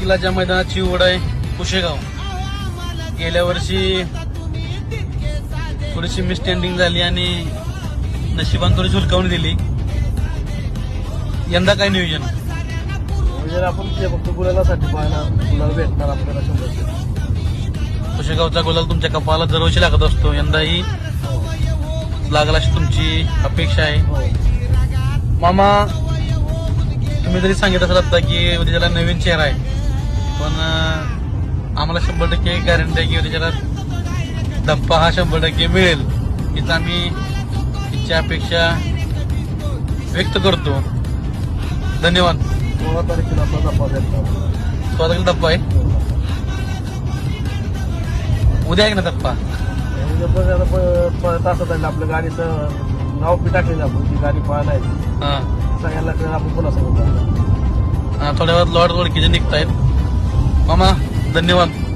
किल्लाच्या मैदानाची ओढ आहे कुशेगाव गेल्या वर्षी थोडीशी मिसस्टँडिंग झाली आणि नशिबान थोडी झुलकावून दिली यंदा काय नियोजन म्हणजे आपण ते फक्त गुलालासाठी पाहणार गुलाल भेटणार आपल्याला शंभर. कुशेगावचा गुलाल तुमच्या कपाला दरवर्षी लागत असतो यंदाही हो. लागला अशी तुमची अपेक्षा आहे हो. मामा तुम्ही जरी सांगितलं असेल आता की उद्या त्याला नवीन चेहरा आहे पण आम्हाला शंभर टक्के गॅरंटी आहे की त्याला धप्पा हा शंभर टक्के मिळेल हीच आम्ही इच्छा अपेक्षा व्यक्त करतो. धन्यवाद. सोळा तारखेला भेटणार स्वतःला धप्पा आहे. उद्या आहे ना धप्पा प- प- तासात आहे आपल्या गाडीचं नाव बी टाकलेलं आपण ती गाडी पाहायला आहे. हा. सगळ्यांना आपण पुन्हा सांगतो थोड्या वेळात लॉर्ड ओळखीचे निघतायत. मामा धन्यवाद.